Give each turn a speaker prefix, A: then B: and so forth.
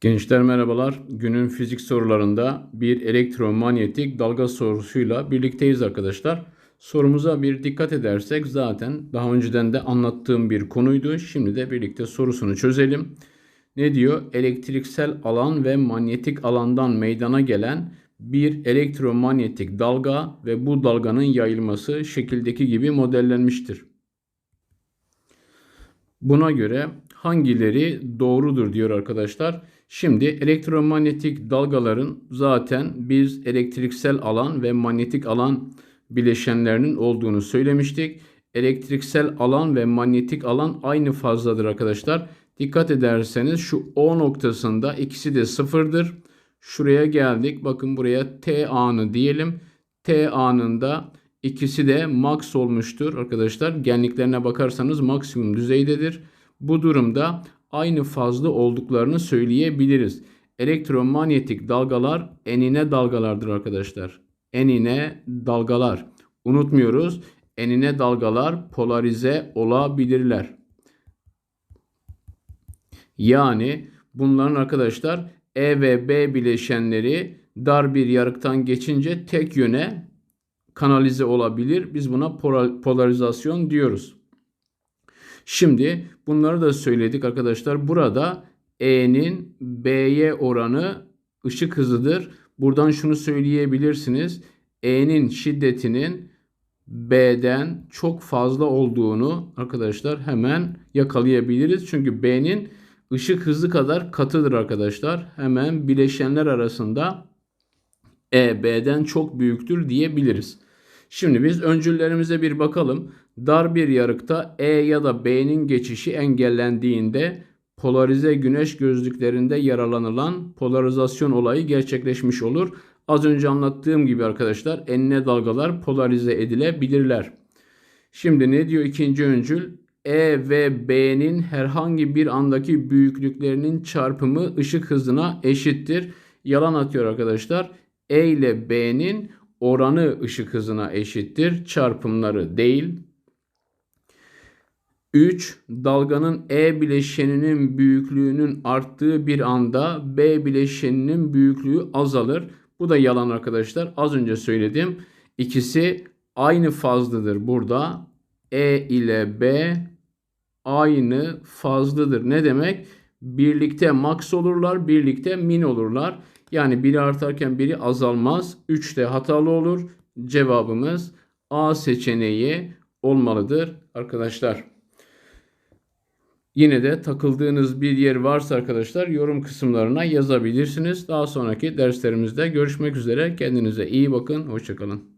A: Gençler merhabalar. Günün fizik sorularında bir elektromanyetik dalga sorusuyla birlikteyiz arkadaşlar. Sorumuza bir dikkat edersek zaten daha önceden de anlattığım bir konuydu. Şimdi de birlikte sorusunu çözelim. Ne diyor? Elektriksel alan ve manyetik alandan meydana gelen bir elektromanyetik dalga ve bu dalganın yayılması şekildeki gibi modellenmiştir. Buna göre hangileri doğrudur diyor arkadaşlar. Şimdi elektromanyetik dalgaların zaten biz elektriksel alan ve manyetik alan bileşenlerinin olduğunu söylemiştik. Elektriksel alan ve manyetik alan aynı fazladır arkadaşlar. Dikkat ederseniz şu O noktasında ikisi de sıfırdır. Şuraya geldik. Bakın buraya T anı diyelim. T anında ikisi de max olmuştur arkadaşlar. Genliklerine bakarsanız maksimum düzeydedir. Bu durumda aynı fazla olduklarını söyleyebiliriz. Elektromanyetik dalgalar enine dalgalardır arkadaşlar. Enine dalgalar. Unutmuyoruz. Enine dalgalar polarize olabilirler. Yani bunların arkadaşlar E ve B bileşenleri dar bir yarıktan geçince tek yöne kanalize olabilir. Biz buna polarizasyon diyoruz. Şimdi bunları da söyledik arkadaşlar. Burada E'nin B'ye oranı ışık hızıdır. Buradan şunu söyleyebilirsiniz. E'nin şiddetinin B'den çok fazla olduğunu arkadaşlar hemen yakalayabiliriz. Çünkü B'nin ışık hızı kadar katıdır arkadaşlar. Hemen bileşenler arasında E B'den çok büyüktür diyebiliriz. Şimdi biz öncüllerimize bir bakalım. Dar bir yarıkta E ya da B'nin geçişi engellendiğinde polarize güneş gözlüklerinde yaralanılan polarizasyon olayı gerçekleşmiş olur. Az önce anlattığım gibi arkadaşlar enine dalgalar polarize edilebilirler. Şimdi ne diyor ikinci öncül? E ve B'nin herhangi bir andaki büyüklüklerinin çarpımı ışık hızına eşittir. Yalan atıyor arkadaşlar. E ile B'nin oranı ışık hızına eşittir. Çarpımları değil. 3. Dalganın E bileşeninin büyüklüğünün arttığı bir anda B bileşeninin büyüklüğü azalır. Bu da yalan arkadaşlar. Az önce söyledim. İkisi aynı fazladır burada. E ile B aynı fazladır. Ne demek? Birlikte max olurlar, birlikte min olurlar. Yani biri artarken biri azalmaz. 3 de hatalı olur. Cevabımız A seçeneği olmalıdır arkadaşlar. Yine de takıldığınız bir yer varsa arkadaşlar yorum kısımlarına yazabilirsiniz. Daha sonraki derslerimizde görüşmek üzere. Kendinize iyi bakın. Hoşçakalın.